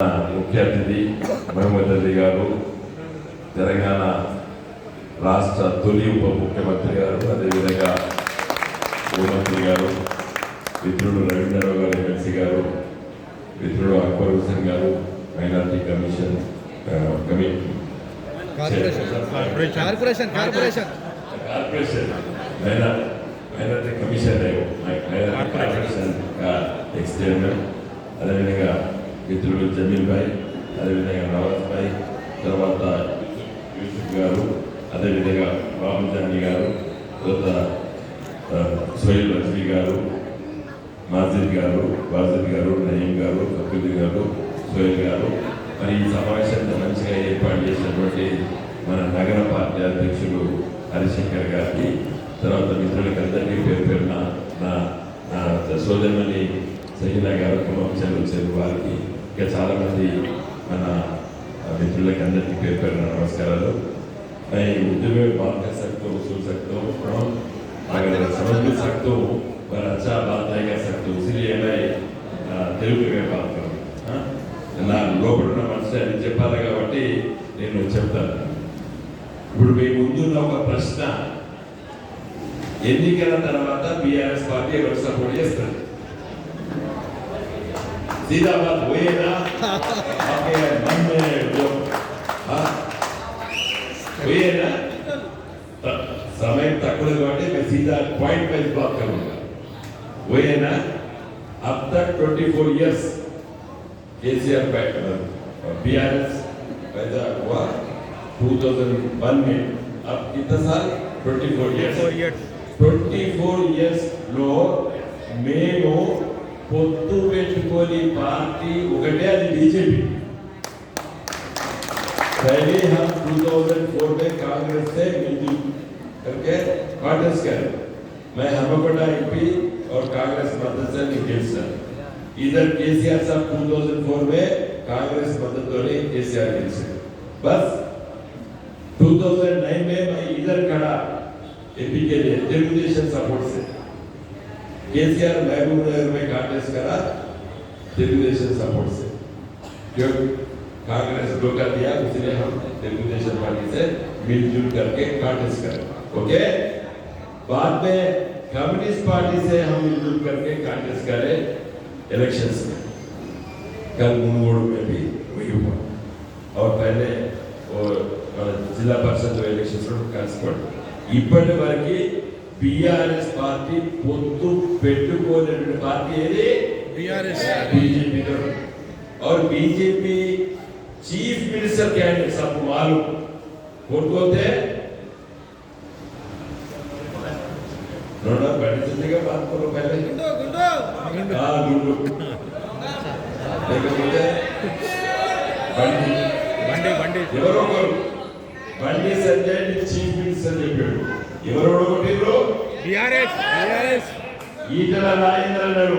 ముఖ్య అతిథి మహమ్మద్ అలీ గారు తెలంగాణ రాష్ట్ర తొలి ఉప ముఖ్యమంత్రి గారు అదేవిధంగా హోంమంత్రి గారు మిత్రుడు రవీంద్రరావు గారు ఎమ్మెల్సీ గారు మిత్రుడు అక్బర్ హుసేన్ గారు minority commission corporation. Corporation corporation. Corporation. Minor minority commission ex chairman అదేవిధంగా మిత్రుడు జమీల్ భాయ్ అదేవిధంగా నవాజ్ భాయ్ తర్వాత యూసుఫ్ గారు అదేవిధంగా బాబు గారు తర్వాత ఆ, సోహిల్ గారు మాజిద్ గారు వాజిద్ గారు నయీం గారు కపిల్ గారు సోహెల్ గారు. మరి ఈ సమావేశాన్ని మంచిగా ఏర్పాటు చేసినటువంటి మన నగర పార్టీ అధ్యక్షుడు హరిశంకర్ గారికి తర్వాత మిత్రులకి అందరికీ పేరు పేరున నా సోదరుని సోదరుమణి సహీనా గారు కుమార్చెలు వచ్చారు వారికి ఇంకా చాలామంది మన మిత్రులకి అందరికీ పేరు పేరున నమస్కారాలు मैं उर्दू में बात कर सकता हूँ सुन सकता हूँ और अगर समझ भी सकता हूँ पर अच्छा बात नहीं कर सकता हूँ इसलिए मैं आ, తెలుగు में बात करूँ हाँ? నా లోపల ఉన్న మనసు అది చెప్పాలి కాబట్టి నేను చెప్తాను ఇప్పుడు మీ ముందున్న ఒక ప్రశ్న ఎన్నికల తర్వాత బీఆర్ఎస్ పార్టీ ఎవరు సపోర్ట్ చేస్తారు सीधा बात वही है ना आपके मन में जो वही है ना समय तकड़े बाटे मैं सीधा पॉइंट पे इस बात करूँगा वही है ना अब तक 24 इयर्स एसीआर बीआरएस पैदा हुआ 2001 में अब कितना साल? 24 इयर्स 24 इयर्स लो మేము పొత్తు పెట్టుకొని పార్టీ ఒకటే అది బీజేపీ पहले हम 2004 में कांग्रेस से मिलजुल करके कांग्रेस कर मैं हनुमकोटा एमपी और कांग्रेस मदद से निखिल सर इधर केसीआर साहब 2004 में कांग्रेस मदद वाले केसीआर गिल सर बस 2009 में मैं इधर खड़ा एमपी के लिए तेलुगुदेशम सपोर्ट से केसीआर महबूब नगर में कांग्रेस करा तेलुगुदेशम सपोर्ट से जो कांग्रेस धोखा दिया इसलिए हम तेलुगुदेशम पार्टी से मिलजुल करके कांग्रेस करें ओके बाद में कम्युनिस्ट पार्टी से हम मिलजुल करके कांग्रेस करें इलेक्शंस में कल मुंगोड़ में भी वही हुआ और पहले वो अ, जिला परिषद इलेक्शन కలిసిపోయి ఇప్పటి వరకు బీఆర్ఎస్ పార్టీ పొత్తు పెట్టుకోలేని పార్టీ ఏది బిఆర్ఎస్ बीजेपी का और बीजेपी चीफ मिनिस्टर कैंडिडेट सबको मालूम कौन कौन थे नोना बैठे चलने का बात करो पहले हाँ गुंडू लेकिन బండి బండి బండి ఎవరో ఒకరు బండి సంజయ్ చీఫ్ మినిస్టర్ చెప్పాడు ఎవరో ఒకటి బీఆర్ఎస్ ఈటల రాజేంద్ర గారు